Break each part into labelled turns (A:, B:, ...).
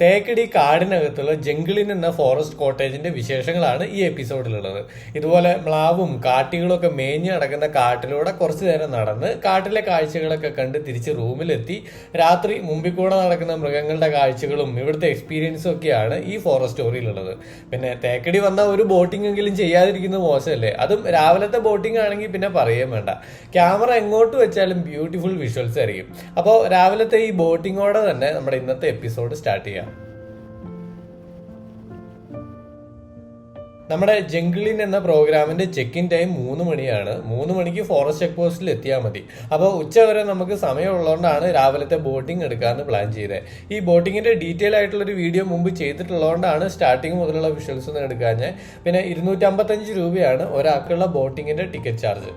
A: തേക്കടി കാടിനകത്തുള്ള ജംഗിളിൻ എന്ന ഫോറസ്റ്റ് കോട്ടേജിന്റെ വിശേഷങ്ങളാണ് ഈ എപ്പിസോഡിലുള്ളത്. ഇതുപോലെ മ്ലാവും കാട്ടികളൊക്കെ മേഞ്ഞു നടക്കുന്ന കാട്ടിലൂടെ കുറച്ചു നേരം നടന്ന് കാട്ടിലെ കാഴ്ചകളൊക്കെ കണ്ട് തിരിച്ച് റൂമിലെത്തി. രാത്രി മുമ്പിൽ കൂടെ നടക്കുന്ന മൃഗങ്ങളുടെ കാഴ്ചകളും ഇവിടുത്തെ എക്സ്പീരിയൻസും ഒക്കെയാണ് ഈ ഫോറസ്റ്റ് സ്റ്റോറിയിലുള്ളത് പിന്നെ തേക്കടി വന്ന ഒരു ബോട്ടിംഗ് എങ്കിലും ചെയ്യാതിരിക്കുന്നത് മോശമല്ലേ? അതും രാവിലത്തെ ബോട്ടിംഗ് ആണെങ്കിൽ പിന്നെ പറയുകയും വേണ്ട. ക്യാമറ എങ്ങോട്ട് വെച്ചാലും ബ്യൂട്ടിഫുൾ വിഷ്വൽസ് ആയിരിക്കും. അപ്പോൾ രാവിലത്തെ ഈ ബോട്ടിങ്ങോടെ തന്നെ നമ്മുടെ ഇന്നത്തെ എപ്പിസോഡ് സ്റ്റാർട്ട് ചെയ്യാം. നമ്മുടെ ജംഗിളിൻ എന്ന പ്രോഗ്രാമിന്റെ ചെക്ക് ഇൻ ടൈം മൂന്ന് മണിയാണ്. മൂന്ന് മണിക്ക് ഫോറസ്റ്റ് ചെക്ക് പോസ്റ്റിൽ എത്തിയാൽ മതി. അപ്പോൾ ഉച്ച വരെ നമുക്ക് സമയമുള്ളതുകൊണ്ടാണ് രാവിലത്തെ ബോട്ടിംഗ് എടുക്കാമെന്ന് പ്ലാൻ ചെയ്തത് ഈ ബോട്ടിങ്ങിന്റെ ഡീറ്റെയിൽ ആയിട്ടുള്ള ഒരു വീഡിയോ മുമ്പ് ചെയ്തിട്ടുള്ളതുകൊണ്ടാണ് സ്റ്റാർട്ടിങ് മുതലുള്ള വിഷ്വൽസ് ഒന്നും എടുക്കാഞ്ഞ്. പിന്നെ ഇരുന്നൂറ്റമ്പത്തഞ്ച് രൂപയാണ് ഒരാൾക്കുള്ള ബോട്ടിങ്ങിന്റെ ടിക്കറ്റ് ചാർജ്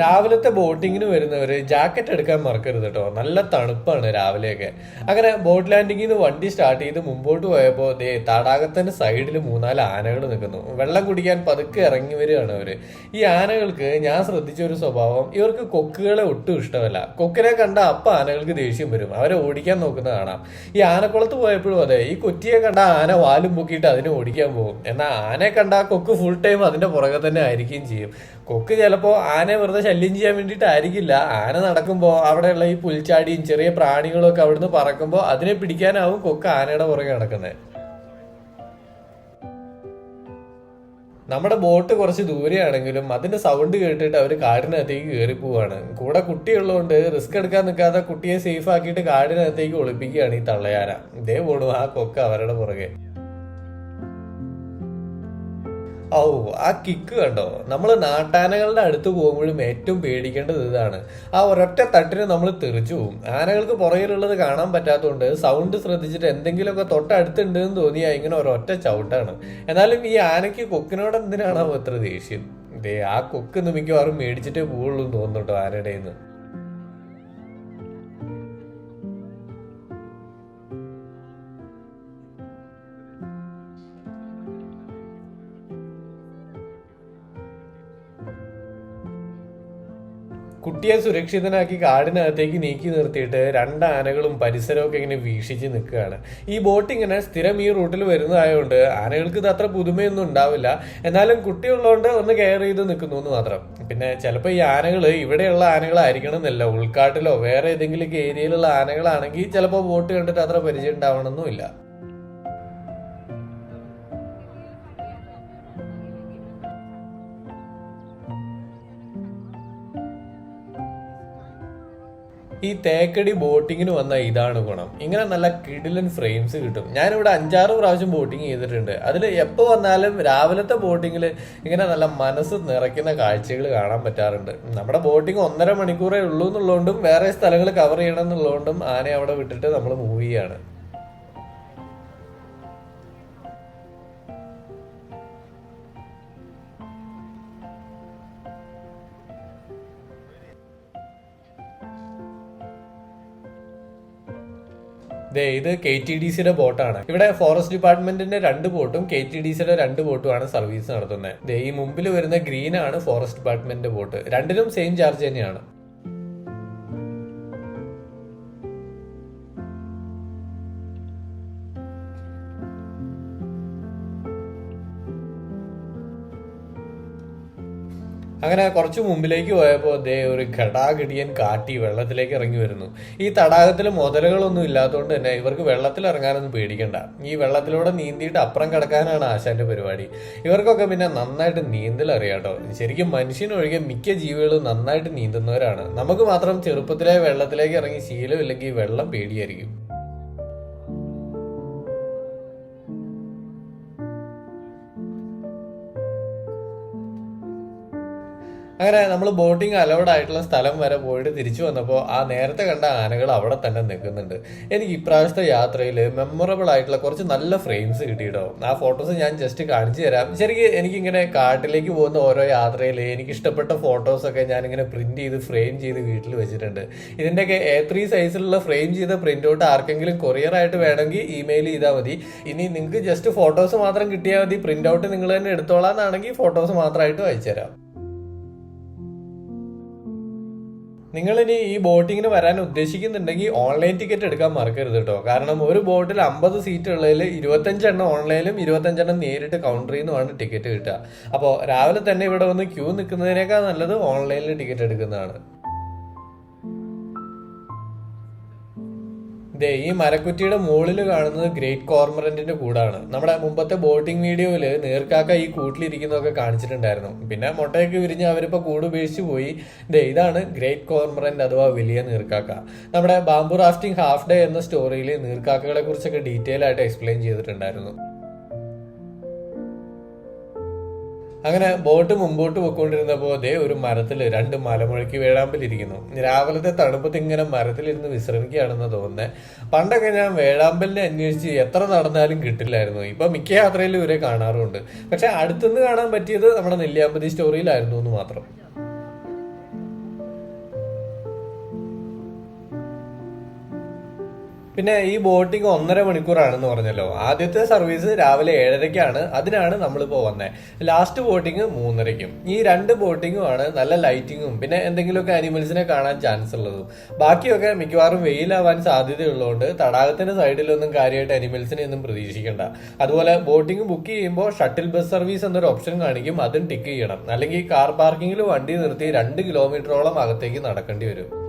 A: രാവിലത്തെ ബോട്ടിങ്ങിന് വരുന്നവര് ജാക്കറ്റ് എടുക്കാൻ മറക്കരുത് കേട്ടോ നല്ല തണുപ്പാണ് രാവിലെയൊക്കെ. അങ്ങനെ ബോട്ട് ലാൻഡിങ്ങിൽ നിന്ന് വണ്ടി സ്റ്റാർട്ട് ചെയ്ത് മുമ്പോട്ട് പോയപ്പോൾ ദേ തടാകത്തിന്റെ സൈഡിൽ മൂന്നാൽ ആനകൾ നിൽക്കുന്നു. വെള്ളം കുടിക്കാൻ പതുക്കെ ഇറങ്ങി വരികയാണ് അവർ. ഈ ആനകൾക്ക് ഞാൻ ശ്രദ്ധിച്ച ഒരു സ്വഭാവം ഇവർക്ക് കൊക്കുകളെ ഒട്ടും ഇഷ്ടമല്ല. കൊക്കിനെ കണ്ട അപ്പ ആനകൾക്ക് ദേഷ്യം വരും. അവരെ ഓടിക്കാൻ നോക്കുന്ന കാണാം. ഈ ആനക്കുളത്ത് പോയപ്പോഴും അതെ ഈ കൊറ്റിയെ കണ്ട ആന വാലും പൊക്കിയിട്ട് അതിനെ ഓടിക്കാൻ പോകും. എന്നാൽ ആനയെ കണ്ട കൊക്ക് ഫുൾ ടൈം അതിന്റെ പുറകെ തന്നെ ആയിരിക്കും ചെയ്യും. കൊക്ക് ചിലപ്പോ ആനയെ വെറുതെ ശല്യം ചെയ്യാൻ വേണ്ടിയിട്ടായിരിക്കില്ല. ആന നടക്കുമ്പോൾ അവിടെയുള്ള ഈ പുൽച്ചാടിയും ചെറിയ പ്രാണികളും ഒക്കെ അവിടുന്ന് പറക്കുമ്പോൾ അതിനെ പിടിക്കാനാവും കൊക്ക് ആനയുടെ പുറകെ നടക്കുന്നത് നമ്മുടെ ബോട്ട് കുറച്ച് ദൂരെയാണെങ്കിലും അതിന്റെ സൗണ്ട് കേട്ടിട്ട് അവർ കാടിനകത്തേക്ക് കയറി പോവാണ്. കൂടെ കുട്ടിയുള്ളതുകൊണ്ട് റിസ്ക് എടുക്കാൻ നിൽക്കാതെ കുട്ടിയെ സേഫ് ആക്കിയിട്ട് കാടിനകത്തേക്ക് ഒളിപ്പിക്കുകയാണ് ഈ തള്ളയാന. ഇതേ പോണു ആ കൊക്ക് അവരുടെ പുറകെ. ഓ ആ കിക്ക് കണ്ടോ? നമ്മൾ നാട്ടാനകളുടെ അടുത്ത് പോകുമ്പോഴും ഏറ്റവും പേടിക്കേണ്ടത് ഇതാണ്. ആ ഒരൊറ്റ തട്ടിന് നമ്മൾ തെറിച്ചു പോകും ആനകൾക്ക് പുറകിലുള്ളത് കാണാൻ പറ്റാത്തതുകൊണ്ട് സൗണ്ട് ശ്രദ്ധിച്ചിട്ട് എന്തെങ്കിലുമൊക്കെ തൊട്ടടുത്തുണ്ട് എന്ന് തോന്നിയാൽ ഇങ്ങനെ ഒരൊറ്റ ചവിട്ടാണ്. എന്നാലും ഈ ആനയ്ക്ക് കൊക്കിനോട് എന്തിനാണോ അത്ര ദേഷ്യം? ദേ ആ കൊക്ക് മിക്കവാറും മേടിച്ചിട്ടേ പോവുള്ളൂ എന്ന് തോന്നുന്നുണ്ടോ ആനയുടെ നിന്ന് കുട്ടിയെ സുരക്ഷിതനാക്കി കാടിനകത്തേക്ക് നീക്കി നിർത്തിയിട്ട് രണ്ട് ആനകളും പരിസരമൊക്കെ ഇങ്ങനെ വീക്ഷിച്ച് നിൽക്കുകയാണ്. ഈ ബോട്ട് ഇങ്ങനെ സ്ഥിരം ഈ റൂട്ടിൽ വരുന്നതായതുകൊണ്ട് ആനകൾക്ക് ഇത് അത്ര പുതുമയൊന്നും ഉണ്ടാവില്ല. എന്നാലും കുട്ടിയുള്ളതുകൊണ്ട് ഒന്ന് കെയർ ചെയ്ത് നിൽക്കുന്നു എന്ന് മാത്രം. പിന്നെ ചിലപ്പോൾ ഈ ആനകൾ ഇവിടെയുള്ള ആനകളായിരിക്കണം എന്നല്ല. ഉൾക്കാട്ടിലോ വേറെ ഏതെങ്കിലും ഏരിയയിലുള്ള ആനകളാണെങ്കിൽ ചിലപ്പോൾ ബോട്ട് കണ്ടിട്ട് അത്ര പരിചയം ഉണ്ടാവണമെന്നുമില്ല. ഈ തേക്കടി ബോട്ടിങ്ങിന് വന്ന ഇതാണ് ഗുണം. ഇങ്ങനെ നല്ല കിടിലൻ ഫ്രെയിംസ് കിട്ടും. ഞാനിവിടെ അഞ്ചാറ് പ്രാവശ്യം ബോട്ടിങ് ചെയ്തിട്ടുണ്ട്. അതിൽ എപ്പോൾ വന്നാലും രാവിലത്തെ ബോട്ടിങ്ങിൽ ഇങ്ങനെ നല്ല മനസ്സ് നിറയ്ക്കുന്ന കാഴ്ചകൾ കാണാൻ പറ്റാറുണ്ട്. നമ്മുടെ ബോട്ടിങ് ഒന്നര മണിക്കൂറേ ഉള്ളൂ എന്നുള്ളതുകൊണ്ടും വേറെ സ്ഥലങ്ങൾ കവർ ചെയ്യണം എന്നുള്ളതുകൊണ്ടും ആനയെ അവിടെ വിട്ടിട്ട് നമ്മൾ മൂവ് ചെയ്യാണ് ദേ ഇത് കെ ടി ഡി സിയുടെ ബോട്ടാണ്. ഇവിടെ ഫോറസ്റ്റ് ഡിപ്പാർട്ട്മെന്റിന്റെ രണ്ട് ബോട്ടും കെ ടി ഡി സിയുടെ രണ്ട് ബോട്ടുമാണ് സർവീസ് നടത്തുന്നത്. ദേ ഈ മുമ്പിൽ വരുന്ന ഗ്രീൻ ആണ് ഫോറസ്റ്റ് ഡിപ്പാർട്ട്മെന്റിന്റെ ബോട്ട്. രണ്ടിനും സെയിം ചാർജ് തന്നെയാണ്. അങ്ങനെ കുറച്ച് മുമ്പിലേക്ക് പോയപ്പോൾ ദേ ഒരു ഘടാഘടിയൻ കാട്ടി വെള്ളത്തിലേക്ക് ഇറങ്ങി വരുന്നു. ഈ തടാകത്തിൽ മുതലുകളൊന്നും ഇല്ലാത്തതുകൊണ്ട് തന്നെ ഇവർക്ക് വെള്ളത്തിൽ ഇറങ്ങാനൊന്നും പേടിക്കണ്ട. ഈ വെള്ളത്തിലൂടെ നീന്തിയിട്ട് അപ്പുറം കിടക്കാനാണ് ആശാന്റെ പരിപാടി. ഇവർക്കൊക്കെ പിന്നെ നന്നായിട്ട് നീന്തൽ അറിയാട്ടോ ശരിക്കും മനുഷ്യനൊഴികെ മിക്ക ജീവികളും നന്നായിട്ട് നീന്തുന്നവരാണ്. നമുക്ക് മാത്രം ചെറുപ്പത്തിലെ വെള്ളത്തിലേക്ക് ഇറങ്ങി ശീലമില്ലെങ്കിൽ വെള്ളം പേടിയായിരിക്കും. അങ്ങനെ നമ്മൾ ബോട്ടിംഗ് അലൗഡ് ആയിട്ടുള്ള സ്ഥലം വരെ പോയിട്ട് തിരിച്ചു വന്നപ്പോൾ ആ നേരത്തെ കണ്ട ആനകൾ അവിടെ തന്നെ നിൽക്കുന്നുണ്ട്. എനിക്ക് ഇപ്രാവശ്യത്തെ യാത്രയിൽ മെമ്മറബിൾ ആയിട്ടുള്ള കുറച്ച് നല്ല ഫ്രെയിംസ് കിട്ടിയിട്ടോ. ആ ഫോട്ടോസ് ഞാൻ ജസ്റ്റ് കാണിച്ചു തരാം. ശരിക്കും എനിക്കിങ്ങനെ കാട്ടിലേക്ക് പോകുന്ന ഓരോ യാത്രയിൽ എനിക്ക് ഇഷ്ടപ്പെട്ട ഫോട്ടോസൊക്കെ ഞാനിങ്ങനെ പ്രിന്റ് ചെയ്ത് ഫ്രെയിം ചെയ്ത് വീട്ടിൽ വെച്ചിട്ടുണ്ട്. ഇതിന്റെയൊക്കെ എ ത്രീ സൈസിലുള്ള ഫ്രെയിം ചെയ്ത പ്രിന്റ് ഔട്ട് ആർക്കെങ്കിലും കൊറിയർ ആയിട്ട് വേണമെങ്കിൽ ഇമെയിൽ ചെയ്താൽ മതി. ഇനി നിങ്ങൾക്ക് ജസ്റ്റ് ഫോട്ടോസ് മാത്രം കിട്ടിയാൽ മതി. പ്രിന്റ് ഔട്ട് നിങ്ങൾ തന്നെ എടുത്തോളാം എന്നാണെങ്കിൽ ഫോട്ടോസ് മാത്രമായിട്ട് അയച്ചു തരാം നിങ്ങൾ ഇനി ഈ ബോട്ടിങ്ങിന് വരാൻ ഉദ്ദേശിക്കുന്നുണ്ടെങ്കിൽ ഓൺലൈൻ ടിക്കറ്റ് എടുക്കാൻ മറക്കരുത് കേട്ടോ. കാരണം ഒരു ബോട്ടിൽ അമ്പത് സീറ്റ് ഉള്ളതിൽ ഇരുപത്തഞ്ചെണ്ണം ഓൺലൈനിലും ഇരുപത്തഞ്ചെണ്ണം നേരിട്ട് കൗണ്ടറിൽ നിന്നുമാണ് ടിക്കറ്റ് കിട്ടുക. അപ്പോൾ രാവിലെ തന്നെ ഇവിടെ വന്ന് ക്യൂ നിൽക്കുന്നതിനേക്കാൾ നല്ലത് ഓൺലൈനിൽ ടിക്കറ്റ് എടുക്കുന്നതാണ്. ദേ ഈ മരക്കുറ്റിയുടെ മുകളിൽ കാണുന്നത് ഗ്രേറ്റ് കോർമറന്റിന്റെ കൂടാണ്. നമ്മുടെ മുമ്പത്തെ ബോട്ടിംഗ് വീഡിയോയിൽ നേർക്കാക്ക ഈ കൂട്ടിലിരിക്കുന്നതൊക്കെ കാണിച്ചിട്ടുണ്ടായിരുന്നു. പിന്നെ മുട്ടയൊക്കെ വിരിഞ്ഞ് അവരിപ്പോ കൂട് ഉപേക്ഷിച്ച് പോയി. ദേ ഇതാണ് ഗ്രേറ്റ് കോർമറന്റ് അഥവാ വലിയ നീർക്കാക്ക. നമ്മുടെ ബാംബു റാഫ്റ്റിംഗ് ഹാഫ് ഡേ എന്ന സ്റ്റോറിയിൽ നീർക്കാക്കകളെ കുറിച്ചൊക്കെ ഡീറ്റെയിൽ ആയിട്ട് എക്സ്പ്ലെയിൻ ചെയ്തിട്ടുണ്ടായിരുന്നു. അങ്ങനെ ബോട്ട് മുമ്പോട്ട് പോയിക്കൊണ്ടിരുന്നപ്പോൾ ദേ ഒരു മരത്തിൽ രണ്ട് മലമുഴക്കി വേഴാമ്പലിരിക്കുന്നു. രാവിലത്തെ തണുപ്പത്ത് ഇങ്ങനെ മരത്തിലിരുന്ന് വിശ്രമിക്കുകയാണെന്ന് തോന്നുന്നത് പണ്ടൊക്കെ ഞാൻ വേഴാമ്പലിനെ അന്വേഷിച്ച് എത്ര നടന്നാലും കിട്ടില്ലായിരുന്നു. ഇപ്പൊ മിക്ക യാത്രയിലും ഇവരെ കാണാറുണ്ട് പക്ഷെ അടുത്തുനിന്ന് കാണാൻ പറ്റിയത് നമ്മുടെ നെല്ലിയാമ്പതി സ്റ്റോറിയിലായിരുന്നു എന്ന് മാത്രം. പിന്നെ ഈ ബോട്ടിംഗ് ഒന്നര മണിക്കൂറാണെന്ന് പറഞ്ഞല്ലോ. ആദ്യത്തെ സർവീസ് രാവിലെ ഏഴരയ്ക്കാണ്. അതിനാണ് നമ്മളിപ്പോൾ വന്നത് ലാസ്റ്റ് ബോട്ടിംഗ് മൂന്നരയ്ക്കും. ഈ രണ്ട് ബോട്ടിങ്ങും ആണ് നല്ല ലൈറ്റിങ്ങും പിന്നെ എന്തെങ്കിലുമൊക്കെ അനിമൽസിനെ കാണാൻ ചാൻസ് ഉള്ളതും. ബാക്കിയൊക്കെ മിക്കവാറും വെയിലാവാൻ സാധ്യതയുള്ളതുകൊണ്ട് തടാകത്തിന്റെ സൈഡിലൊന്നും കാര്യമായിട്ട് അനിമൽസിനെ ഒന്നും പ്രതീക്ഷിക്കേണ്ട. അതുപോലെ ബോട്ടിംഗ് ബുക്ക് ചെയ്യുമ്പോൾ ഷട്ടിൽ ബസ് സർവീസ് എന്നൊരു ഓപ്ഷൻ കാണിക്കും. അതും ടിക്ക് ചെയ്യണം. അല്ലെങ്കിൽ കാർ പാർക്കിങ്ങിൽ വണ്ടി നിർത്തി രണ്ട് കിലോമീറ്ററോളം അകത്തേക്ക് നടക്കേണ്ടി വരും.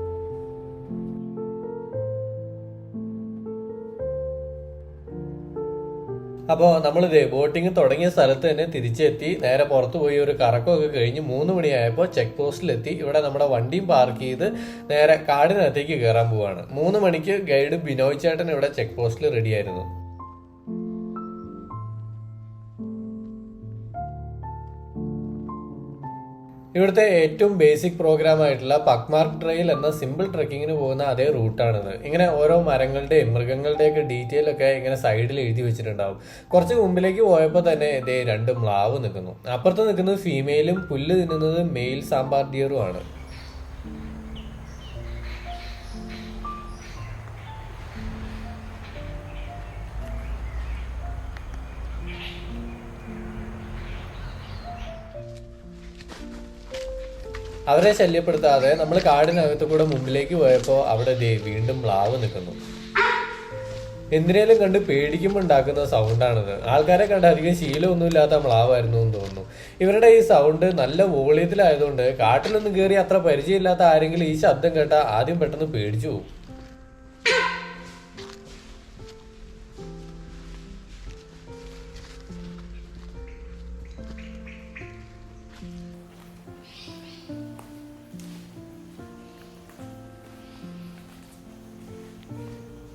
A: അപ്പോൾ നമ്മളിത് ബോട്ടിംഗ് തുടങ്ങിയ സ്ഥലത്ത് തന്നെ തിരിച്ചെത്തി നേരെ പുറത്ത് പോയി ഒരു കറക്കമൊക്കെ കഴിഞ്ഞ് മൂന്ന് മണിയായപ്പോൾ ചെക്ക് പോസ്റ്റിലെത്തി ഇവിടെ നമ്മുടെ വണ്ടിയും പാർക്ക് ചെയ്ത് നേരെ കാടിനകത്തേക്ക് കയറാൻ പോവാണ്. മൂന്ന് മണിക്ക് ഗൈഡ് ബിനോയ് ചേട്ടൻ ഇവിടെ ചെക്ക് പോസ്റ്റിൽ റെഡിയായിരുന്നു ഇവിടുത്തെ ഏറ്റവും ബേസിക് പ്രോഗ്രാം ആയിട്ടുള്ള പക്മാർക്ക് ട്രെയിൽ എന്ന സിമ്പിൾ ട്രക്കിങ്ങിന് പോകുന്ന അതേ റൂട്ടാണിത് ഇങ്ങനെ ഓരോ മരങ്ങളുടെയും മൃഗങ്ങളുടെയൊക്കെ ഡീറ്റെയിൽ ഒക്കെ ഇങ്ങനെ സൈഡിൽ എഴുതി വെച്ചിട്ടുണ്ടാവും. കുറച്ച് മുമ്പിലേക്ക് പോയപ്പോൾ തന്നെ ഇതേ രണ്ട് മ്ലാവ് നിൽക്കുന്നു അപ്പുറത്ത് നിൽക്കുന്നത് ഫീമെയിലും പുല്ല് തിന്നുന്നത് മെയിൽ സാമ്പാർ ഡിയറും ആണ്. അവരെ ശല്യപ്പെടുത്താതെ നമ്മൾ കാടിനകത്ത് കൂടെ മുമ്പിലേക്ക് പോയപ്പോൾ അവിടെ വീണ്ടും മ്ലാവ് നിൽക്കുന്നു. എന്തിനേലും കണ്ട് പേടിക്കുമ്പോൾ ഉണ്ടാക്കുന്ന സൗണ്ടാണിത് ആൾക്കാരെ കണ്ട് അധികം ശീലമൊന്നുമില്ലാത്ത മ്ലാവായിരുന്നു എന്ന് തോന്നുന്നു. ഇവരുടെ ഈ സൗണ്ട് നല്ല വോളിയത്തിലായതുകൊണ്ട് കാട്ടിലൊന്നും കയറി അത്ര പരിചയമില്ലാത്ത ആരെങ്കിലും ഈ ശബ്ദം കേട്ടാൽ ആദ്യം പെട്ടെന്ന് പേടിച്ചു പോകും.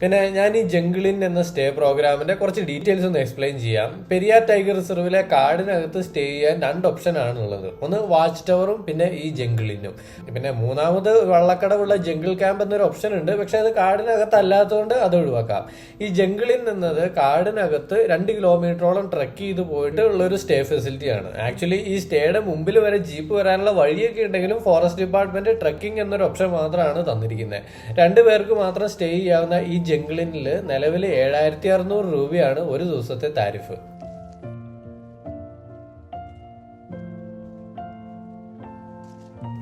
A: പിന്നെ ഞാൻ ഈ ജംഗിളിൻ എന്ന സ്റ്റേ പ്രോഗ്രാമിന്റെ കുറച്ച് ഡീറ്റെയിൽസ് ഒന്ന് എക്സ്പ്ലെയിൻ ചെയ്യാം. പെരിയാർ ടൈഗർ റിസർവിലെ കാടിനകത്ത് സ്റ്റേ ചെയ്യാൻ രണ്ട് ഓപ്ഷൻ ആണ് ഉള്ളത് ഒന്ന് വാച്ച് ടവറും പിന്നെ ഈ ജംഗിളിനും. പിന്നെ മൂന്നാമത് വള്ളക്കടവുള്ള ജംഗിൾ ക്യാമ്പ് എന്നൊരു ഓപ്ഷൻ ഉണ്ട്. പക്ഷെ അത് കാടിനകത്ത് അല്ലാത്തതുകൊണ്ട് അത് ഒഴിവാക്കാം. ഈ ജംഗിളിൻ എന്നത് കാടിനകത്ത് രണ്ട് കിലോമീറ്ററോളം ട്രക്ക് ചെയ്ത് പോയിട്ട് ഉള്ള ഒരു സ്റ്റേ ഫെസിലിറ്റി ആണ്. ആക്ച്വലി ഈ സ്റ്റേയുടെ മുമ്പിൽ വരെ ജീപ്പ് വരാനുള്ള വഴിയൊക്കെ ഉണ്ടെങ്കിലും ഫോറസ്റ്റ് ഡിപ്പാർട്ട്മെന്റ് ട്രക്കിംഗ് എന്നൊരു ഓപ്ഷൻ മാത്രമാണ് തന്നിരിക്കുന്നത് രണ്ടു പേർക്ക് മാത്രം സ്റ്റേ ചെയ്യാവുന്ന ഈ ജംഗിളിനിൽ നിലവിൽ ഏഴായിരത്തി അറുന്നൂറ് രൂപയാണ് ഒരു ദിവസത്തെ താരിഫ്.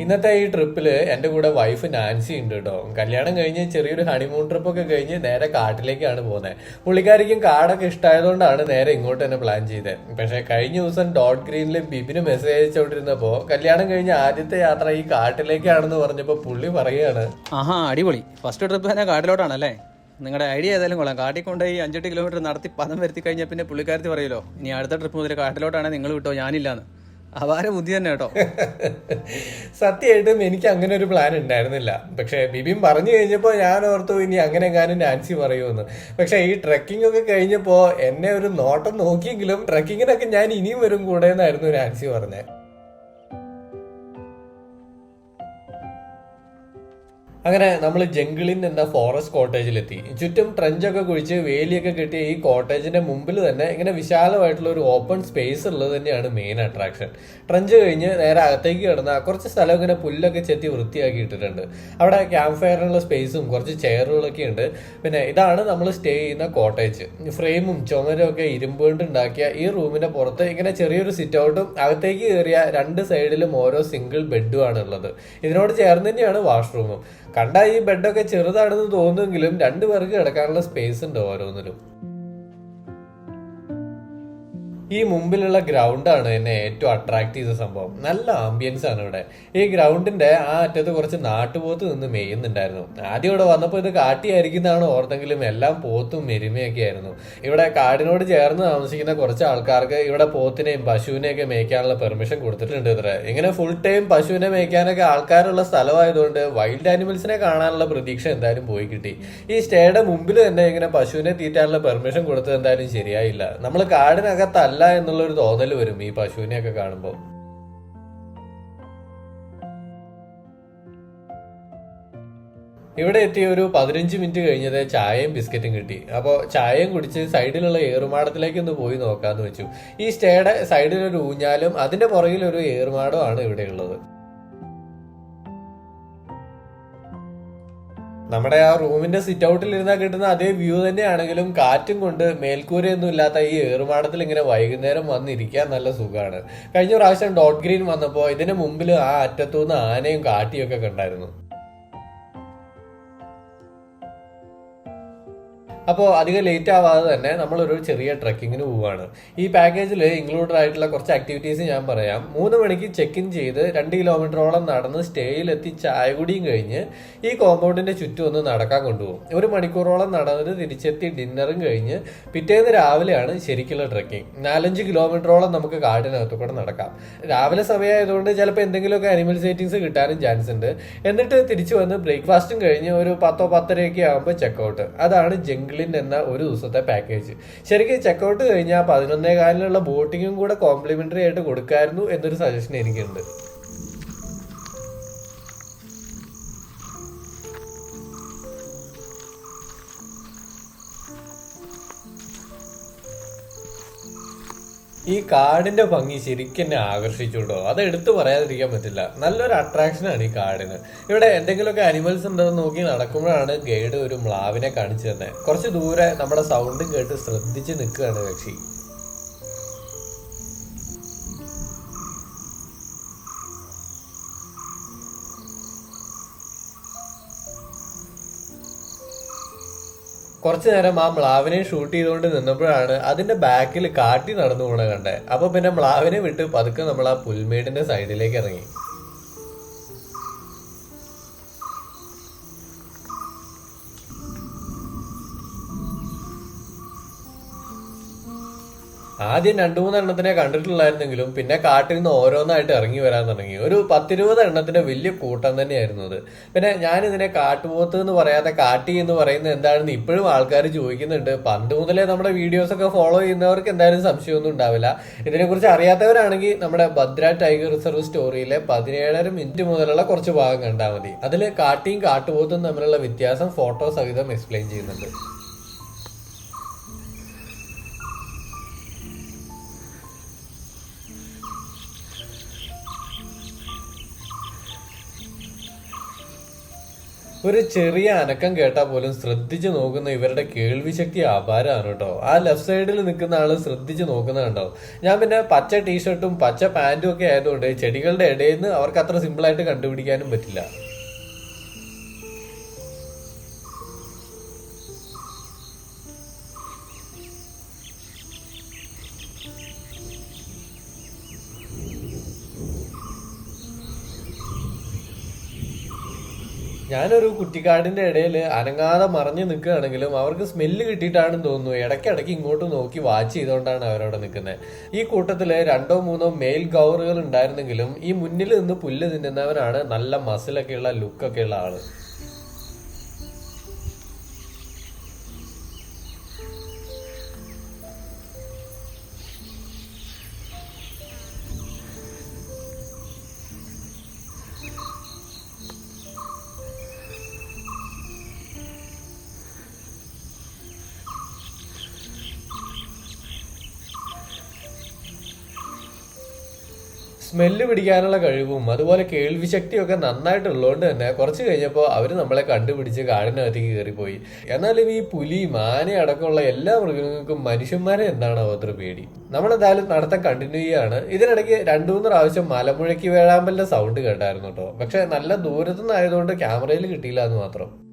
A: ഇന്നത്തെ ഈ ട്രിപ്പിൽ എന്റെ കൂടെ വൈഫ് നാൻസി ഉണ്ട് കേട്ടോ. കല്യാണം കഴിഞ്ഞ് ചെറിയൊരു ഹണിമൂൺ ട്രിപ്പ് ഒക്കെ കഴിഞ്ഞ് നേരെ കാട്ടിലേക്കാണ് പോകുന്നത്. പുള്ളിക്കാരിക്കും കാടൊക്കെ ഇഷ്ടമായതുകൊണ്ടാണ് നേരെ ഇങ്ങോട്ട് തന്നെ പ്ലാൻ ചെയ്തത്. പക്ഷേ കഴിഞ്ഞ ദിവസം ഡോട്ട് ഗ്രീനിൽ ബിബിന് മെസ്സേജ് അയച്ചുകൊണ്ടിരുന്നപ്പോ കല്യാണം കഴിഞ്ഞ ആദ്യത്തെ യാത്ര ഈ കാട്ടിലേക്കാണെന്ന് പറഞ്ഞപ്പോൾ പുള്ളി പറയുകയാണ്
B: ആഹാ അടിപൊളി. ഫസ്റ്റ് ട്രിപ്പ് തന്നെ കാട്ടിലോട്ടാണല്ലേ നിങ്ങളുടെ ഐഡിയ ഏതായാലും കൊള്ളാം. കാട്ടിൽ കൊണ്ടുപോയി അഞ്ചെട്ട് കിലോമീറ്റർ നടത്തി പദം വരുത്തി കഴിഞ്ഞാൽ പിന്നെ പുള്ളിക്കാരത്തി പറയുമല്ലോ ഇനി അടുത്ത ട്രിപ്പ് മുതൽ കാട്ടിലോട്ടാണെങ്കിൽ നിങ്ങൾ വിട്ടോ ഞാനില്ലാന്ന്. അപാര ബുദ്ധി തന്നെ കേട്ടോ.
A: സത്യമായിട്ടും എനിക്ക് അങ്ങനെ ഒരു പ്ലാൻ ഉണ്ടായിരുന്നില്ല. പക്ഷെ ബിബിൻ പറഞ്ഞു കഴിഞ്ഞപ്പോൾ ഞാൻ ഓർത്തു ഇനി അങ്ങനെ എങ്ങാനും നാൻസി പറയുമെന്ന്. പക്ഷെ ഈ ട്രക്കിംഗ് ഒക്കെ കഴിഞ്ഞപ്പോൾ എന്നെ ഒരു നോട്ടം നോക്കിയെങ്കിലും ട്രക്കിങ്ങിനൊക്കെ ഞാൻ ഇനിയും വരും കൂടെ എന്നായിരുന്നു നാൻസി പറഞ്ഞത് അങ്ങനെ നമ്മൾ ജംഗിളിൻ എന്ന ഫോറസ്റ്റ് കോട്ടേജിലെത്തി. ചുറ്റും ട്രഞ്ചൊക്കെ കുഴിച്ച് വേലിയൊക്കെ കെട്ടിയ ഈ കോട്ടേജിന്റെ മുമ്പിൽ തന്നെ ഇങ്ങനെ വിശാലമായിട്ടുള്ള ഒരു ഓപ്പൺ സ്പേസ് ഉള്ളത് തന്നെയാണ് മെയിൻ അട്രാക്ഷൻ ട്രഞ്ച് കഴിഞ്ഞ് നേരെ അകത്തേക്ക് കിടന്ന കുറച്ച് സ്ഥലം ഇങ്ങനെ പുല്ലൊക്കെ ചെത്തി വൃത്തിയാക്കി ഇട്ടിട്ടുണ്ട്. അവിടെ ക്യാമ്പ് ഫയറിനുള്ള സ്പേസും കുറച്ച് ചെയറുകളൊക്കെ ഉണ്ട്. പിന്നെ ഇതാണ് നമ്മൾ സ്റ്റേ ചെയ്യുന്ന കോട്ടേജ് ഫ്രെയിമും ചുമരും ഒക്കെ ഇരുമ്പ് കൊണ്ട് ഉണ്ടാക്കിയ ഈ റൂമിന്റെ പുറത്ത് ഇങ്ങനെ ചെറിയൊരു സിറ്റ് ഔട്ടും അകത്തേക്ക് കയറിയ രണ്ട് സൈഡിലും ഓരോ സിംഗിൾ ബെഡും ആണ് ഉള്ളത് ഇതിനോട് ചേർന്ന് തന്നെയാണ് വാഷ്റൂമും കണ്ട ഈ ബെഡൊക്കെ ചെറുതാണെന്ന് തോന്നുമെങ്കിലും രണ്ടു പേർക്ക് കിടക്കാനുള്ള സ്പേസ് ഉണ്ട് ഓരോന്നിലും. ഈ മുമ്പിലുള്ള ഗ്രൗണ്ടാണ് എന്നെ ഏറ്റവും അട്രാക്ട് ചെയ്ത സംഭവം. നല്ല ആംബിയൻസ് ആണ് ഇവിടെ. ഈ ഗ്രൗണ്ടിന്റെ ആ അറ്റത്ത് കുറച്ച് നാട്ടുപോത്ത് നിന്ന് മേയുന്നുണ്ടായിരുന്നു. ആദ്യം ഇവിടെ വന്നപ്പോൾ ഇത് കാട്ടിയായിരിക്കുന്നതാണ് ഓർത്തെങ്കിലും എല്ലാം പോത്തും മെരുമയൊക്കെ ആയിരുന്നു. ഇവിടെ കാടിനോട് ചേർന്ന് താമസിക്കുന്ന കുറച്ച് ആൾക്കാർക്ക് ഇവിടെ പോത്തിനെയും പശുവിനെയൊക്കെ മേയ്ക്കാനുള്ള പെർമിഷൻ കൊടുത്തിട്ടുണ്ട് ഇത്ര ഇങ്ങനെ ഫുൾ ടൈം പശുവിനെ മേയ്ക്കാനൊക്കെ ആൾക്കാരുള്ള സ്ഥലമായതുകൊണ്ട് വൈൽഡ് ആനിമൽസിനെ കാണാനുള്ള പ്രതീക്ഷ എന്തായാലും പോയി കിട്ടി. ഈ സ്റ്റേയുടെ മുമ്പിൽ തന്നെ ഇങ്ങനെ പശുവിനെ തീറ്റാനുള്ള പെർമിഷൻ കൊടുത്തത് എന്തായാലും ശരിയായില്ല. നമ്മൾ കാടിനകത്തല്ല എന്നുള്ളൊരു തോന്നൽ വരും ഈ പശുവിനെയൊക്കെ കാണുമ്പോൾ ഇവിടെ എത്തിയ ഒരു പതിനഞ്ച് മിനിറ്റ് കഴിഞ്ഞത് ചായയും ബിസ്ക്കറ്റും കിട്ടി. അപ്പോൾ ചായയും കുടിച്ച് സൈഡിലുള്ള ഏറുമാടത്തിലേക്ക് ഒന്ന് പോയി നോക്കാന്ന് വെച്ചു. ഈ സ്റ്റേയുടെ സൈഡിലൊരു ഊഞ്ഞാലും അതിന്റെ പുറകിൽ ഒരു ഏറുമാടമാണ് ഇവിടെ ഉള്ളത് നമ്മുടെ ആ റൂമിന്റെ സിറ്റ് ഔട്ടിൽ ഇരുന്നാൽ കിട്ടുന്ന അതേ വ്യൂ തന്നെയാണെങ്കിലും കാറ്റും കൊണ്ട് മേൽക്കൂരയൊന്നും ഇല്ലാത്ത ഈ ഏറുമാടത്തിൽ ഇങ്ങനെ വൈകുന്നേരം വന്നിരിക്കാൻ നല്ല സുഖമാണ് കഴിഞ്ഞ പ്രാവശ്യം ഡോട്ട് ഗ്രീൻ വന്നപ്പോൾ ഇതിന് മുമ്പിൽ ആ അറ്റത്തുനിന്ന് ആനയും കാട്ടിയൊക്കെ കണ്ടായിരുന്നു. അപ്പോൾ അധികം ലേറ്റ് ആവാതെ തന്നെ നമ്മളൊരു ചെറിയ ട്രക്കിങ്ങിന് പോവുകയാണ് ഈ പാക്കേജിൽ ഇൻക്ലൂഡഡ് ആയിട്ടുള്ള കുറച്ച് ആക്ടിവിറ്റീസ് ഞാൻ പറയാം. മൂന്ന് മണിക്ക് ചെക്ക് ഇൻ ചെയ്ത് രണ്ട് കിലോമീറ്ററോളം നടന്ന് സ്റ്റേയിലെത്തി ചായ കുടിയും കഴിഞ്ഞ് ഈ കോമ്പൗണ്ടിന്റെ ചുറ്റും ഒന്ന് നടക്കാൻ കൊണ്ടുപോകും. ഒരു മണിക്കൂറോളം നടന്ന് തിരിച്ചെത്തി ഡിന്നറും കഴിഞ്ഞ് പിറ്റേന്ന് രാവിലെയാണ് ശരിക്കുള്ള ട്രക്കിംഗ് നാലഞ്ച് കിലോമീറ്ററോളം നമുക്ക് കാടിനകത്തു കൂടെ നടക്കാം. രാവിലെ സമയമായതുകൊണ്ട് ചിലപ്പോൾ എന്തെങ്കിലുമൊക്കെ അനിമൽ സൈറ്റിങ്സ് കിട്ടാനും ചാൻസ് ഉണ്ട്. എന്നിട്ട് തിരിച്ചു വന്ന് ബ്രേക്ക്ഫാസ്റ്റും കഴിഞ്ഞ് ഒരു പത്തോ പത്തരയൊക്കെ ആകുമ്പോൾ ചെക്കൗട്ട് അതാണ് ജംഗിളിൻ എന്ന ഒരു ദിവസത്തെ പാക്കേജ് ശരിക്കും ചെക്കൗട്ട് കഴിഞ്ഞാൽ പതിനൊന്നേ കാലിനുള്ള ബോട്ടിങ്ങും കൂടെ കോംപ്ലിമെന്ററി ആയിട്ട് കൊടുക്കായിരുന്നു എന്നൊരു സജഷൻ എനിക്കുണ്ട്. ഈ കാടിന്റെ ഭംഗി ശരിക്കും എന്നെ ആകർഷിച്ചുണ്ടോ അത് എടുത്തു പറയാതിരിക്കാൻ പറ്റില്ല. നല്ലൊരു അട്രാക്ഷനാണ് ഈ കാടിന്. ഇവിടെ എന്തെങ്കിലുമൊക്കെ അനിമൽസ് ഉണ്ടോ എന്ന് നോക്കി നടക്കുമ്പോഴാണ് ഗൈഡ് ഒരു മ്ലാവിനെ കാണിച്ചു തന്നെ. കുറച്ച് ദൂരെ നമ്മുടെ സൗണ്ടും കേട്ട് ശ്രദ്ധിച്ച് നിൽക്കുകയാണ് കക്ഷി കുറച്ചു നേരം ആ മ്ലാവിനെ ഷൂട്ട് ചെയ്തുകൊണ്ട് നിന്നപ്പോഴാണ് അതിന്റെ ബാക്കിൽ കാട്ടി നടന്നു പോണ കണ്ടേ അപ്പൊ പിന്നെ മ്ലാവിനെ വിട്ട് പതുക്കെ നമ്മൾ ആ പുൽമേടിന്റെ സൈഡിലേക്ക് ഇറങ്ങി. ആദ്യം രണ്ടു മൂന്ന് എണ്ണത്തിനെ കണ്ടിട്ടുള്ളായിരുന്നെങ്കിലും പിന്നെ കാട്ടിൽ നിന്ന് ഓരോന്നായിട്ട് ഇറങ്ങി വരാൻ തുടങ്ങി. ഒരു പത്തിരുപത് എണ്ണത്തിന്റെ വലിയ കൂട്ടം തന്നെയായിരുന്നു അത്. പിന്നെ ഞാൻ ഇതിനെ കാട്ടുപോത്ത് എന്ന് പറയാതെ കാട്ടി എന്ന് പറയുന്നത് എന്താണെന്ന് ഇപ്പോഴും ആൾക്കാർ ചോദിക്കുന്നുണ്ട്. പണ്ട് മുതലേ നമ്മുടെ വീഡിയോസ് ഒക്കെ ഫോളോ ചെയ്യുന്നവർക്ക് എന്തായാലും സംശയമൊന്നും ഉണ്ടാവില്ല. ഇതിനെക്കുറിച്ച് അറിയാത്തവരാണെങ്കിൽ നമ്മുടെ ഭദ്ര ടൈഗർ റിസർവ് സ്റ്റോറിയിലെ പതിനേഴര മിനിറ്റ് മുതലുള്ള കുറച്ച് ഭാഗം കണ്ടാൽ മതി. അതിൽ കാട്ടിയും കാട്ടുപോത്തും തമ്മിലുള്ള വ്യത്യാസം ഫോട്ടോ സഹിതം എക്സ്പ്ലെയിൻ ചെയ്യുന്നുണ്ട്. ഒരു ചെറിയ അനക്കം കേട്ടാ പോലും ശ്രദ്ധിച്ചു നോക്കുന്ന ഇവരുടെ കേൾവി ശക്തി അപാരമാണ് കേട്ടോ. ആ ലെഫ്റ്റ് സൈഡിൽ നിൽക്കുന്ന ആൾ ശ്രദ്ധിച്ചു നോക്കുന്ന കണ്ടോ ഞാൻ പിന്നെ പച്ച ടീഷർട്ടും പച്ച പാന്റും ഒക്കെ ആയതുകൊണ്ട് ചെടികളുടെ ഇടയിൽ നിന്ന് അവർക്ക് അത്ര സിമ്പിളായിട്ട് കണ്ടുപിടിക്കാനും പറ്റില്ല. ഞാനൊരു കുറ്റിക്കാടിന്റെ ഇടയിൽ അനങ്ങാതെ മറഞ്ഞു നിൽക്കുകയാണെങ്കിലും അവർക്ക് സ്മെല്ല് കിട്ടിയിട്ടാണെന്ന് തോന്നുന്നു. ഇടയ്ക്കിടയ്ക്ക് ഇങ്ങോട്ട് നോക്കി വാച്ച് ചെയ്തുകൊണ്ടാണ് അവരവിടെ നിൽക്കുന്നത്. ഈ കൂട്ടത്തിൽ രണ്ടോ മൂന്നോ മെയിൽ ഗൗറുകൾ ഉണ്ടായിരുന്നെങ്കിലും ഈ മുന്നിൽ നിന്ന് പുല്ല് തിന്നുന്നവനാണ് നല്ല മസിലൊക്കെയുള്ള ലുക്കൊക്കെയുള്ള ആൾ. സ്മെല്ല് പിടിക്കാനുള്ള കഴിവും അതുപോലെ കേൾവി ശക്തിയൊക്കെ നന്നായിട്ടുള്ളതുകൊണ്ട് തന്നെ കുറച്ച് കഴിഞ്ഞപ്പോൾ അവർ നമ്മളെ കണ്ടുപിടിച്ച് കാടിനകത്തേക്ക് കയറിപ്പോയി. എന്നാലും ഈ പുലി മാന അടക്കമുള്ള എല്ലാ മൃഗങ്ങൾക്കും മനുഷ്യന്മാരെ എന്താണ് അത്ര പേടി. നമ്മളെന്തായാലും നടത്തം കണ്ടിന്യൂ ചെയ്യാണ്. ഇതിനിടയ്ക്ക് രണ്ടു മൂന്ന് പ്രാവശ്യം മലമുഴക്കി വേഴാമ്പലിന്റെ സൗണ്ട് കേട്ടായിരുന്നു കേട്ടോ പക്ഷെ നല്ല ദൂരത്തുനിന്നായതുകൊണ്ട് ക്യാമറയിൽ കിട്ടിയില്ല എന്ന് മാത്രം.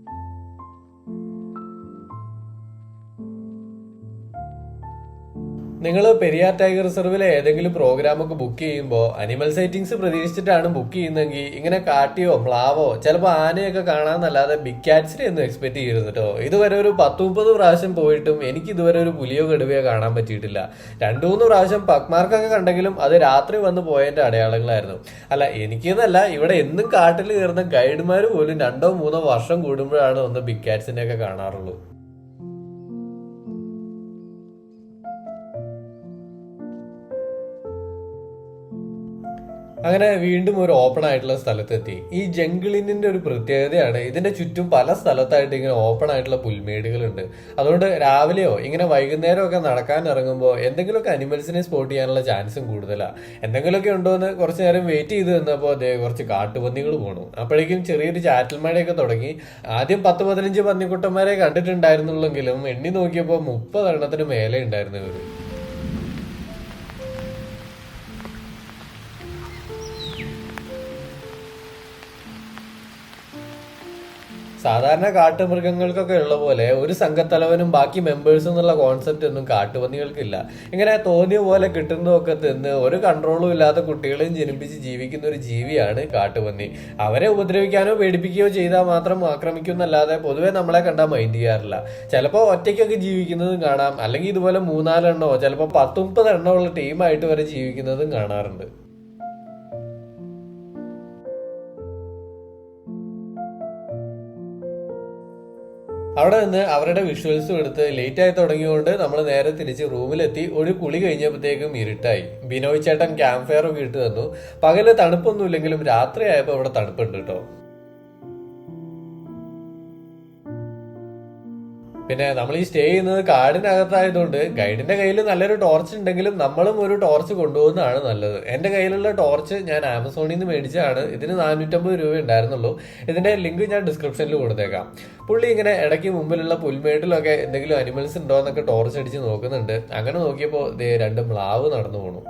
A: നിങ്ങൾ പെരിയാർ ടൈഗർ റിസർവിലെ ഏതെങ്കിലും പ്രോഗ്രാം ഒക്കെ ബുക്ക് ചെയ്യുമ്പോൾ അനിമൽ സൈറ്റിങ്സ് പ്രതീക്ഷിച്ചിട്ടാണ് ബുക്ക് ചെയ്യുന്നതെങ്കിൽ ഇങ്ങനെ കാട്ടിയോ പ്ലാവോ ചിലപ്പോൾ ആനയൊക്കെ കാണാന്നല്ലാതെ ബിഗ് ക്യാറ്റ്സിനെ ഒന്നും എക്സ്പെക്ട് ചെയ്യരുത് കേട്ടോ ഇതുവരെ ഒരു പത്ത് മുപ്പത് പ്രാവശ്യം പോയിട്ടും എനിക്ക് ഇതുവരെ ഒരു പുലിയോ കടുവയോ കാണാൻ പറ്റിയിട്ടില്ല. രണ്ടു മൂന്ന് പ്രാവശ്യം പക്മാർക്കൊക്കെ കണ്ടെങ്കിലും അത് രാത്രി വന്ന് പോയതിന്റെ അടയാളങ്ങളായിരുന്നു. അല്ല എനിക്കെന്നല്ല ഇവിടെ എന്നും കാട്ടിൽ കയറുന്ന ഗൈഡുമാർ പോലും രണ്ടോ മൂന്നോ വർഷം കൂടുമ്പോഴാണ് ഒന്ന് ബിഗ് ക്യാറ്റ്സിനെയൊക്കെ കാണാറുള്ളൂ. അങ്ങനെ വീണ്ടും ഒരു ഓപ്പൺ ആയിട്ടുള്ള സ്ഥലത്തെത്തി. ഈ ജംഗിളിനിന്റെ ഒരു പ്രത്യേകതയാണ്. ഇതിന്റെ ചുറ്റും പല സ്ഥലത്തായിട്ട് ഇങ്ങനെ ഓപ്പൺ ആയിട്ടുള്ള പുൽമേടുകളുണ്ട്. അതുകൊണ്ട് രാവിലെയോ ഇങ്ങനെ വൈകുന്നേരമൊക്കെ നടക്കാൻ ഇറങ്ങുമ്പോൾ എന്തെങ്കിലുമൊക്കെ അനിമൽസിനെ സ്പോട്ട് ചെയ്യാനുള്ള ചാൻസും കൂടുതലാണ് എന്തെങ്കിലുമൊക്കെ ഉണ്ടോ എന്ന് കുറച്ച് നേരം വെയിറ്റ് ചെയ്ത് നിന്നപ്പോൾ അതേ കുറച്ച് കാട്ടുപന്നികൾ പോണു. അപ്പോഴേക്കും ചെറിയൊരു ചാറ്റൽ മഴയൊക്കെ തുടങ്ങി. ആദ്യം പത്ത് പതിനഞ്ച് പന്നിക്കുട്ടന്മാരെ കണ്ടിട്ടുണ്ടായിരുന്നുള്ളെങ്കിലും എണ്ണി നോക്കിയപ്പോൾ മുപ്പതെണ്ണത്തിന് മേലെ ഉണ്ടായിരുന്നു ഇവർ. സാധാരണ കാട്ടുമൃഗങ്ങൾക്കൊക്കെ ഉള്ള പോലെ ഒരു സംഘത്തലവനും ബാക്കി മെമ്പേഴ്സും എന്നുള്ള കോൺസെപ്റ്റ് ഒന്നും കാട്ടുപന്നികൾക്കില്ല. ഇങ്ങനെ തോന്നിയ പോലെ കിട്ടുന്നതൊക്കെ തിന്ന് ഒരു കൺട്രോളും ഇല്ലാത്ത കുട്ടികളെയും ജനിപ്പിച്ച് ജീവിക്കുന്ന ഒരു ജീവിയാണ് കാട്ടുപന്നി. അവരെ ഉപദ്രവിക്കാനോ പേടിപ്പിക്കുകയോ ചെയ്താൽ മാത്രം ആക്രമിക്കുന്നല്ലാതെ പൊതുവെ നമ്മളെ കണ്ടാൽ മൈൻഡ് ചെയ്യാറില്ല. ചിലപ്പോൾ ഒറ്റയ്ക്കൊക്കെ ജീവിക്കുന്നതും കാണാം. അല്ലെങ്കിൽ ഇതുപോലെ മൂന്നാലെണ്ണോ ചിലപ്പോൾ പത്ത് മുപ്പത് എണ്ണമുള്ള ടീമായിട്ട് വരെ ജീവിക്കുന്നതും കാണാറുണ്ട്. അവിടെ നിന്ന് അവരുടെ വിഷ്വൽസും എടുത്ത് ലേറ്റ് ആയി തുടങ്ങിയുകൊണ്ട് നമ്മൾ നേരെ തിരിച്ച് റൂമിലെത്തി. ഒരു കുളി കഴിഞ്ഞപ്പോഴത്തേക്കും ഇരുട്ടായി. ബിനോയ് ചേട്ടൻ ക്യാമ്പ് ഫയർ ഒക്കെ ഇട്ട് തന്നു. പകൽ തണുപ്പൊന്നുമില്ലെങ്കിലും രാത്രി ആയപ്പോൾ ഇവിടെ തണുപ്പുണ്ട് കേട്ടോ പിന്നെ നമ്മൾ ഈ സ്റ്റേ ചെയ്യുന്നത് കാടിനകത്തായതുകൊണ്ട് ഗൈഡിന്റെ കയ്യിൽ നല്ലൊരു ടോർച്ച് ഉണ്ടെങ്കിലും നമ്മളും ഒരു ടോർച്ച് കൊണ്ടുപോകുന്നതാണ് നല്ലത്. എന്റെ കയ്യിലുള്ള ടോർച്ച് ഞാൻ ആമസോണിൽ നിന്ന് മേടിച്ചതാണ്. ഇതിന് നാനൂറ്റമ്പത് രൂപ ഉണ്ടായിരുന്നുള്ളൂ. ഇതിന്റെ ലിങ്ക് ഞാൻ ഡിസ്ക്രിപ്ഷനിൽ കൊടുത്തേക്കാം. പുള്ളി ഇങ്ങനെ ഇടയ്ക്ക് മുമ്പിലുള്ള പുൽമേട്ടിലൊക്കെ എന്തെങ്കിലും അനിമൽസ് ഉണ്ടോ എന്നൊക്കെ ടോർച്ച് അടിച്ച് നോക്കുന്നുണ്ട്. അങ്ങനെ നോക്കിയപ്പോൾ രണ്ട് മ്ലാവ് നടന്നു പോണു.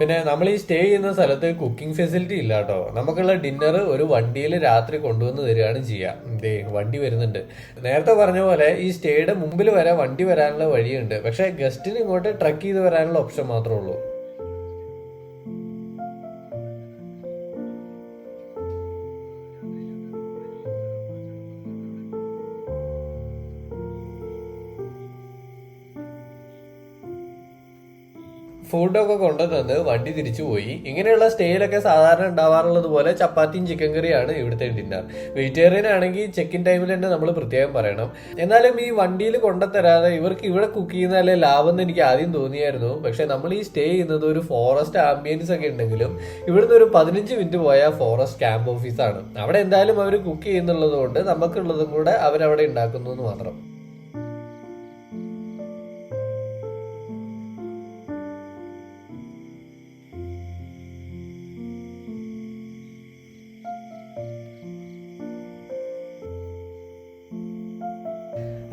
A: പിന്നെ നമ്മൾ ഈ സ്റ്റേ ചെയ്യുന്ന സ്ഥലത്ത് കുക്കിംഗ് ഫെസിലിറ്റി ഇല്ല കേട്ടോ നമുക്കുള്ള ഡിന്നർ ഒരു വണ്ടിയിൽ രാത്രി കൊണ്ടുവന്ന് തരികയാണ് ചെയ്യുക ദേ വണ്ടി വരുന്നുണ്ട്. നേരത്തെ പറഞ്ഞ പോലെ ഈ സ്റ്റേയുടെ മുമ്പിൽ വരെ വണ്ടി വരാനുള്ള വഴിയുണ്ട്. പക്ഷേ ഗസ്റ്റിന് ഇങ്ങോട്ട് ട്രക്ക് ചെയ്ത് വരാനുള്ള ഓപ്ഷൻ മാത്രമേ ഉള്ളൂ. ഫുഡൊക്കെ കൊണ്ടുതന്ന് വണ്ടി തിരിച്ചു പോയി. ഇങ്ങനെയുള്ള സ്റ്റേയിലൊക്കെ സാധാരണ ഉണ്ടാവാറുള്ളത് പോലെ ചപ്പാത്തിയും ചിക്കൻ കറിയാണ് ഇവിടുത്തെ ഡിന്നർ വെജിറ്റേറിയൻ ആണെങ്കിൽ ചെക്കിൻ ടൈമിൽ തന്നെ നമ്മൾ പ്രത്യേകം പറയണം. എന്നാലും ഈ വണ്ടിയിൽ കൊണ്ടുതരാതെ ഇവർക്ക് ഇവിടെ കുക്ക് ചെയ്യുന്നതല്ലേ ലാഭം എന്ന് എനിക്ക് ആദ്യം തോന്നിയായിരുന്നു. പക്ഷെ നമ്മൾ ഈ സ്റ്റേ ചെയ്യുന്നത് ഒരു ഫോറസ്റ്റ് ആംബിയൻസ് ഒക്കെ ഉണ്ടെങ്കിലും ഇവിടുന്ന് ഒരു പതിനഞ്ച് മിനിറ്റ് പോയ ഫോറസ്റ്റ് ക്യാമ്പ് ഓഫീസാണ് അവിടെ എന്തായാലും അവർ കുക്ക് ചെയ്യുന്നുള്ളത് കൊണ്ട് നമുക്കുള്ളതും കൂടെ അവരവിടെ ഉണ്ടാക്കുന്നു എന്ന് മാത്രം.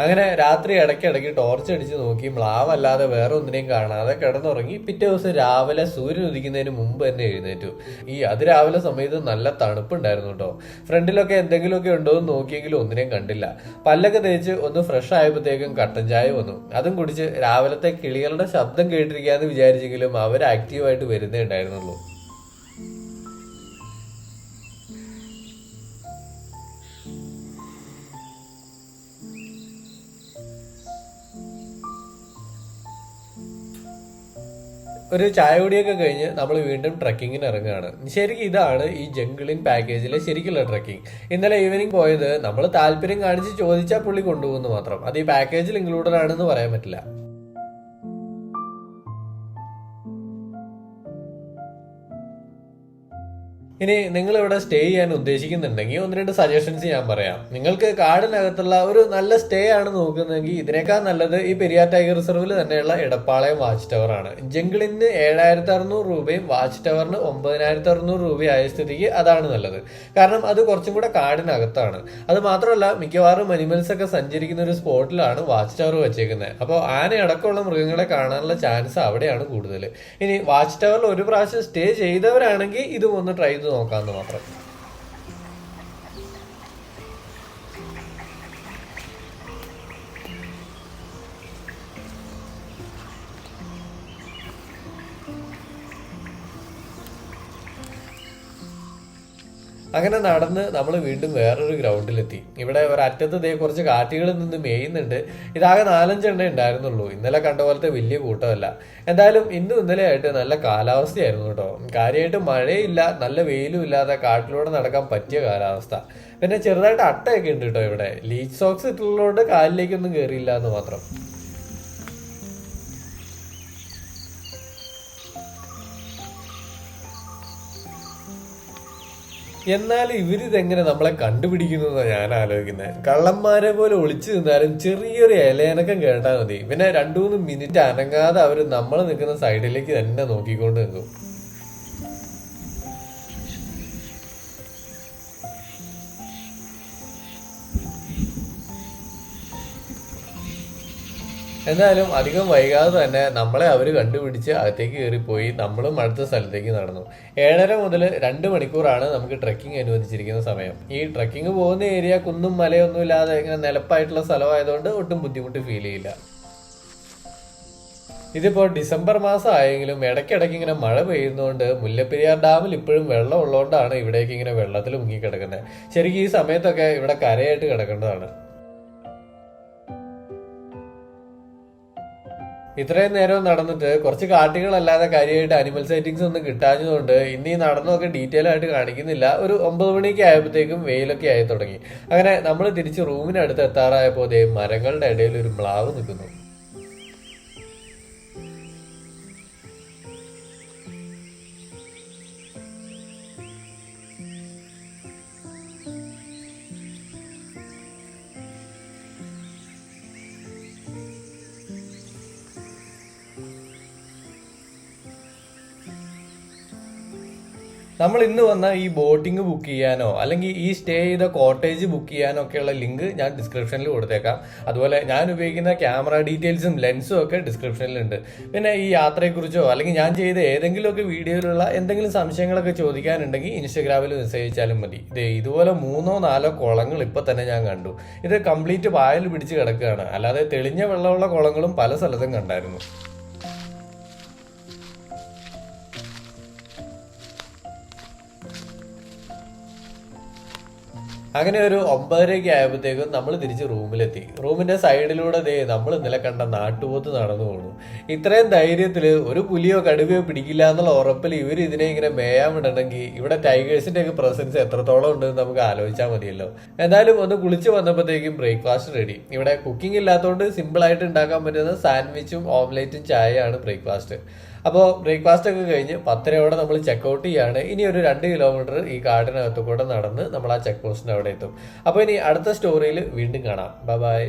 A: അങ്ങനെ രാത്രി ഇടയ്ക്കിടയ്ക്ക് ടോർച്ച് അടിച്ച് നോക്കി മ്ലാവല്ലാതെ വേറെ ഒന്നിനെയും കാണാതെ കിടന്നുറങ്ങി പിറ്റേ ദിവസം രാവിലെ സൂര്യൻ ഉദിക്കുന്നതിന് മുമ്പ് തന്നെ എഴുന്നേറ്റു. ഈ അതിരാവിലെ സമയത്ത് നല്ല തണുപ്പുണ്ടായിരുന്നു കേട്ടോ. ഫ്രണ്ടിലൊക്കെ എന്തെങ്കിലുമൊക്കെ ഉണ്ടോ എന്ന് നോക്കിയെങ്കിലും ഒന്നിനെയും കണ്ടില്ല. പല്ലൊക്കെ തേച്ച് ഒന്ന് ഫ്രഷ് ആയപ്പോഴത്തേക്കും കട്ടൻ ചായ വന്നു. അതും കുടിച്ച് രാവിലത്തെ കിളികളുടെ ശബ്ദം കേട്ടിരിക്കാന്ന് വിചാരിച്ചെങ്കിലും അവർ ആക്റ്റീവായിട്ട് വരുന്നേ ഉണ്ടായിരുന്നുള്ളൂ. ഒരു ചായ കുടിയൊക്കെ കഴിഞ്ഞ് നമ്മൾ വീണ്ടും ട്രക്കിങ്ങിന് ഇറങ്ങുകയാണ്. ശരിക്കും ഇതാണ് ഈ ജംഗിളിൻ പാക്കേജിലെ ശരിക്കുള്ള ട്രക്കിംഗ് ഇന്നലെ ഈവനിങ് പോയത് നമ്മൾ താല്പര്യം കാണിച്ച് ചോദിച്ചാൽ പുള്ളി കൊണ്ടുപോകുന്നു മാത്രം. അത് ഈ പാക്കേജിൽ ഇൻക്ലൂഡഡ് ആണെന്ന് പറയാൻ പറ്റില്ല. ഇനി നിങ്ങൾ ഇവിടെ സ്റ്റേ ചെയ്യാൻ ഉദ്ദേശിക്കുന്നുണ്ടെങ്കിൽ ഒന്ന് രണ്ട് സജഷൻസ് ഞാൻ പറയാം. നിങ്ങൾക്ക് കാടിനകത്തുള്ള ഒരു നല്ല സ്റ്റേ ആണ് നോക്കുന്നതെങ്കിൽ ഇതിനേക്കാൾ നല്ലത് ഈ പെരിയാർ ടൈഗർ റിസർവിൽ തന്നെയുള്ള ഇടപ്പാളയം വാച്ച് ടവർ ആണ്. ജംഗിളിന് ഏഴായിരത്തി അറുന്നൂറ് രൂപയും വാച്ച് ടവറിന് ഒമ്പതിനായിരത്തി അറുന്നൂറ് രൂപയായ സ്ഥിതിക്ക് അതാണ് നല്ലത്. കാരണം അത് കുറച്ചും കൂടെ കാടിനകത്താണ്. അത് മാത്രമല്ല മിക്കവാറും അനിമൽസ് ഒക്കെ സഞ്ചരിക്കുന്ന ഒരു സ്പോട്ടിലാണ് വാച്ച് ടവർ വെച്ചേക്കുന്നത്. അപ്പോൾ ആനയടക്കമുള്ള മൃഗങ്ങളെ കാണാനുള്ള ചാൻസ് അവിടെയാണ് കൂടുതൽ ഇനി വാച്ച് ടവറിൽ ഒരു പ്രാവശ്യം സ്റ്റേ ചെയ്തവരാണെങ്കിൽ ഇത് ഒന്ന് ട്രൈ ചെയ്ത് どのかの分から。ん അങ്ങനെ നടന്ന് നമ്മൾ വീണ്ടും വേറൊരു ഗ്രൗണ്ടിലെത്തി. ഇവിടെ ഒരറ്റത്ത് ദേ കുറച്ച് കാറ്റുകളിൽ നിന്ന് മേയുന്നുണ്ട്. ഇതാകെ നാലഞ്ചെണ്ണ ഉണ്ടായിരുന്നുള്ളൂ. ഇന്നലെ കണ്ട പോലത്തെ വലിയ കൂട്ടമല്ല. എന്തായാലും ഇന്നും ഇന്നലെ ആയിട്ട് നല്ല കാലാവസ്ഥയായിരുന്നു കേട്ടോ. കാര്യമായിട്ട് മഴയില്ല നല്ല വെയിലും ഇല്ലാതെ കാട്ടിലൂടെ നടക്കാൻ പറ്റിയ കാലാവസ്ഥ. പിന്നെ ചെറുതായിട്ട് അട്ടയൊക്കെ ഉണ്ട് കേട്ടോ ഇവിടെ. ലീച്ച് സോക്സ് ഇട്ടുള്ളതുകൊണ്ട് കാലിലേക്കൊന്നും കയറിയില്ല എന്ന് മാത്രം. എന്നാൽ ഇവരിതെങ്ങനെ നമ്മളെ കണ്ടുപിടിക്കുന്നു എന്നാണ് ഞാൻ ആലോചിക്കുന്നത്. കള്ളന്മാരെ പോലെ ഒളിച്ചു നിന്നാലും ചെറിയൊരു ഇലയനക്കം കേട്ടാൽ മതി. പിന്നെ രണ്ടു മൂന്ന് മിനിറ്റ് അനങ്ങാതെ അവർ നമ്മൾ നിൽക്കുന്ന സൈഡിലേക്ക് തന്നെ നോക്കിക്കൊണ്ട് നിൽക്കും. എന്നാലും അധികം വൈകാതെ തന്നെ നമ്മളെ അവർ കണ്ടുപിടിച്ച് അകത്തേക്ക് കയറിപ്പോയി നമ്മളും അടുത്ത സ്ഥലത്തേക്ക് നടന്നു. ഏഴര മുതൽ രണ്ട് മണിക്കൂറാണ് നമുക്ക് ട്രക്കിംഗ് അനുവദിച്ചിരിക്കുന്ന സമയം. ഈ ട്രക്കിംഗ് പോകുന്ന ഏരിയ കുന്നും മലയൊന്നും ഇല്ലാതെ ഇങ്ങനെ നിലപ്പായിട്ടുള്ള സ്ഥലമായതുകൊണ്ട് ഒട്ടും ബുദ്ധിമുട്ട് ഫീൽ ചെയ്യില്ല. ഇതിപ്പോൾ ഡിസംബർ മാസം ആയെങ്കിലും ഇടയ്ക്കിടയ്ക്ക് ഇങ്ങനെ മഴ പെയ്യുന്നതുകൊണ്ട് മുല്ലപ്പെരിയാർ ഡാമിൽ ഇപ്പോഴും വെള്ളം ഉള്ളതുകൊണ്ടാണ് ഇവിടേക്ക് ഇങ്ങനെ വെള്ളത്തിൽ മുങ്ങി കിടക്കുന്നത് ശരിക്കും ഈ സമയത്തൊക്കെ ഇവിടെ കരയായിട്ട് കിടക്കേണ്ടതാണ്. ഇത്രയും നേരം നടന്നിട്ട് കുറച്ച് കാട്ടികളല്ലാതെ കാര്യമായിട്ട് അനിമൽ സൈറ്റിങ്സ് ഒന്നും കിട്ടാഞ്ഞതുകൊണ്ട് ഇനി നടന്നൊക്കെ ഡീറ്റെയിൽ ആയിട്ട് കാണിക്കുന്നില്ല. ഒരു ഒമ്പത് മണിക്ക് ആയപ്പോഴത്തേക്കും വെയിലൊക്കെ ആയി തുടങ്ങി. അങ്ങനെ നമ്മൾ തിരിച്ച് റൂമിനടുത്ത് ദേ മരങ്ങളുടെ ഇടയിൽ ഒരു മ്ലാവ് നിൽക്കുന്നു. നമ്മൾ ഇന്ന് വന്ന ഈ ബോട്ടിംഗ് ബുക്ക് ചെയ്യാനോ അല്ലെങ്കിൽ ഈ സ്റ്റേ ചെയ്ത കോട്ടേജ് ബുക്ക് ചെയ്യാനോ ഒക്കെയുള്ള ലിങ്ക് ഞാൻ ഡിസ്ക്രിപ്ഷനിൽ കൊടുത്തേക്കാം. അതുപോലെ ഞാൻ ഉപയോഗിക്കുന്ന ക്യാമറ ഡീറ്റെയിൽസും ലെൻസും ഒക്കെ ഡിസ്ക്രിപ്ഷനിലുണ്ട് പിന്നെ ഈ യാത്രയെക്കുറിച്ചോ അല്ലെങ്കിൽ ഞാൻ ചെയ്ത ഏതെങ്കിലുമൊക്കെ വീഡിയോയിലുള്ള എന്തെങ്കിലും സംശയങ്ങളൊക്കെ ചോദിക്കാനുണ്ടെങ്കിൽ ഇൻസ്റ്റഗ്രാമിൽ മെസ്സേജ് അയച്ചാലും മതി. ഇത് ഇതുപോലെ മൂന്നോ നാലോ കുളങ്ങൾ ഇപ്പോൾ തന്നെ ഞാൻ കണ്ടു. ഇത് കംപ്ലീറ്റ് പായൽ പിടിച്ച് കിടക്കുകയാണ്. അല്ലാതെ തെളിഞ്ഞ വെള്ളമുള്ള കുളങ്ങളും പല സ്ഥലത്തും കണ്ടായിരുന്നു. അങ്ങനെ ഒരു ഒമ്പതരയൊക്കെ ആയപ്പോഴത്തേക്കും നമ്മൾ തിരിച്ച് റൂമിലെത്തി. റൂമിന്റെ സൈഡിലൂടെ ദേ നമ്മൾ ഇന്നലെ കണ്ട നാട്ടുപോത്ത് നടന്നു പോണു. ഇത്രയും ധൈര്യത്തിൽ ഒരു പുലിയോ കടുവയോ പിടിക്കില്ല എന്നുള്ള ഉറപ്പിൽ ഇവർ ഇതിനെ ഇങ്ങനെ മേയാൻ വിടണമെങ്കിൽ ഇവിടെ ടൈഗേഴ്സിന്റെ ഒക്കെ പ്രസൻസ് എത്രത്തോളം ഉണ്ടെന്ന് നമുക്ക് ആലോചിച്ചാൽ മതിയല്ലോ. എന്തായാലും ഒന്ന് കുളിച്ച് വന്നപ്പോഴത്തേക്കും ബ്രേക്ക്ഫാസ്റ്റ് റെഡി. ഇവിടെ കുക്കിംഗ് ഇല്ലാത്തതുകൊണ്ട് സിമ്പിൾ ആയിട്ട് ഉണ്ടാക്കാൻ പറ്റുന്ന സാൻഡ്വിച്ചും ഓംലേറ്റും ചായയാണ് ബ്രേക്ക്ഫാസ്റ്റ്. അപ്പോൾ ബ്രേക്ക്ഫാസ്റ്റ് ഒക്കെ കഴിഞ്ഞ് പത്തരയോടെ നമ്മൾ ചെക്കൗട്ട് ചെയ്യാണ്. ഇനി ഒരു രണ്ട് കിലോമീറ്റർ ഈ കാടിനകത്ത് കൂടെ നടന്ന് നമ്മൾ ആ ചെക്ക് പോസ്റ്റിന് അവിടെ എത്തും. അപ്പോൾ ഇനി അടുത്ത സ്റ്റോറിയിൽ വീണ്ടും കാണാം. Bye bye